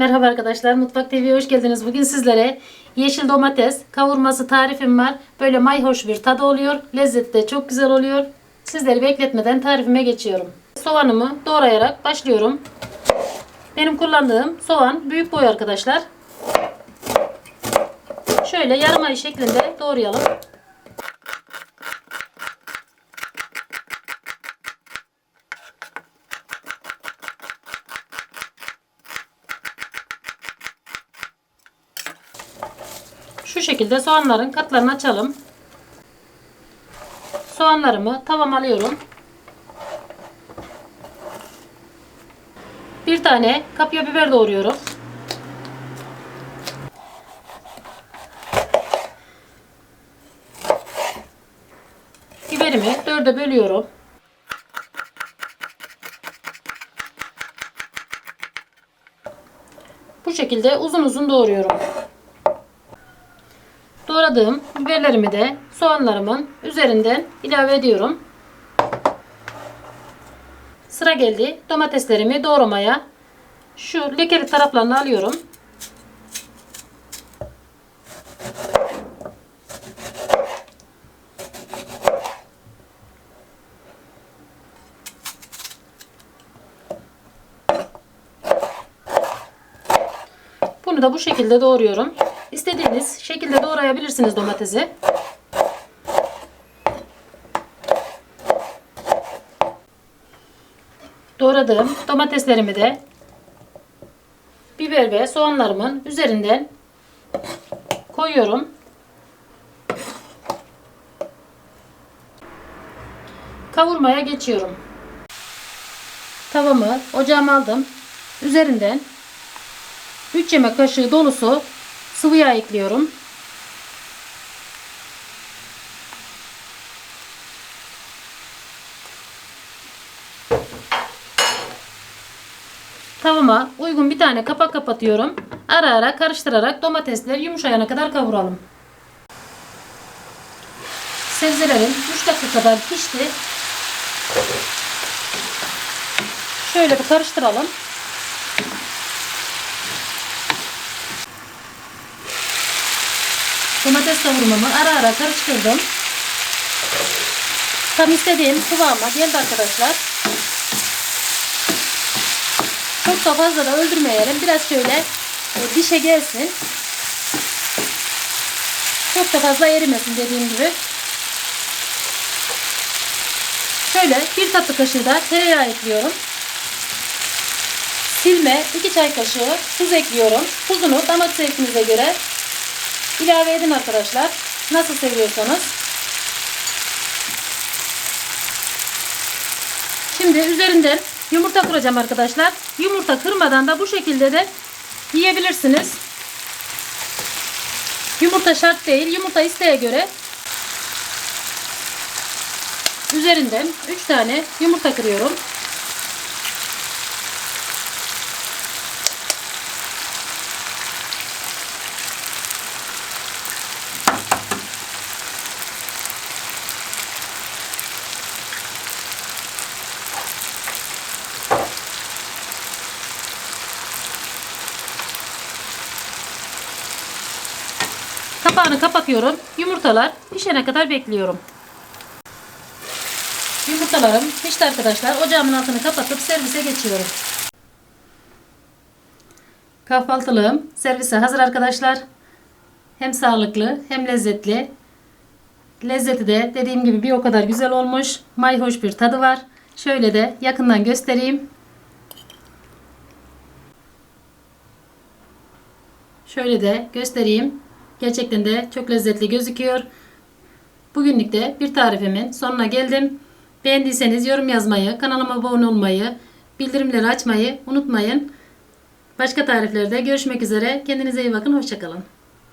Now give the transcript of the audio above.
Merhaba arkadaşlar, Mutfak TV'ye hoş geldiniz. Bugün sizlere yeşil domates kavurması tarifim var. Böyle mayhoş bir tadı oluyor. Lezzeti de çok güzel oluyor. Sizleri bekletmeden tarifime geçiyorum. Soğanımı doğrayarak başlıyorum. Benim kullandığım soğan büyük boy arkadaşlar. Şöyle yarım ay şeklinde doğrayalım. Şu şekilde soğanların katlarını açalım. Soğanlarımı tavam alıyorum. Bir tane kapya biber doğruyorum. Biberimi dörde bölüyorum. Bu şekilde uzun uzun doğruyorum. Doğradığım biberlerimi de soğanlarımın üzerinden ilave ediyorum. Sıra geldi domateslerimi doğramaya. Şu lekeli taraflarını alıyorum. Bunu da bu şekilde doğruyorum. İstediğiniz şekilde doğrayabilirsiniz domatesi. Doğradığım domateslerimi de biber ve soğanlarımın üzerinden koyuyorum. Kavurmaya geçiyorum. Tavamı ocağıma aldım. Üzerinden 3 yemek kaşığı dolusu sıvı yağ ekliyorum. Tavama uygun bir tane kapak kapatıyorum. Ara ara karıştırarak domatesler yumuşayana kadar kavuralım. Sebzelerim 3 dakika kadar pişti. Şöyle bir karıştıralım. Domates kavurmamı ara ara karıştırdım. Tam istediğim kıvama geldi arkadaşlar. Çok da fazla da öldürmeyelim. Biraz şöyle e, dişe gelsin. Çok da fazla erimesin dediğim gibi. Şöyle bir tatlı kaşığı da tereyağı ekliyorum. Silme 2 çay kaşığı tuz ekliyorum. Tuzunu damak zevkinize göre ilave edin arkadaşlar. Nasıl seviyorsanız. Şimdi üzerinden yumurta kıracağım arkadaşlar. Yumurta kırmadan da bu şekilde de yiyebilirsiniz. Yumurta şart değil. Yumurta isteğe göre üzerinden 3 tane yumurta kırıyorum. Kapağını kapatıyorum. Yumurtalar pişene kadar bekliyorum. Yumurtalarım pişti arkadaşlar. Ocağımın altını kapatıp servise geçiyorum. Kahvaltılığım servise hazır arkadaşlar. Hem sağlıklı hem lezzetli. Lezzeti de dediğim gibi bir o kadar güzel olmuş. Mayhoş bir tadı var. Şöyle de yakından göstereyim. Şöyle de göstereyim. Gerçekten de çok lezzetli gözüküyor. Bugünlük de bir tarifimin sonuna geldim. Beğendiyseniz yorum yazmayı, kanalıma abone olmayı, bildirimleri açmayı unutmayın. Başka tariflerde görüşmek üzere. Kendinize iyi bakın. Hoşçakalın.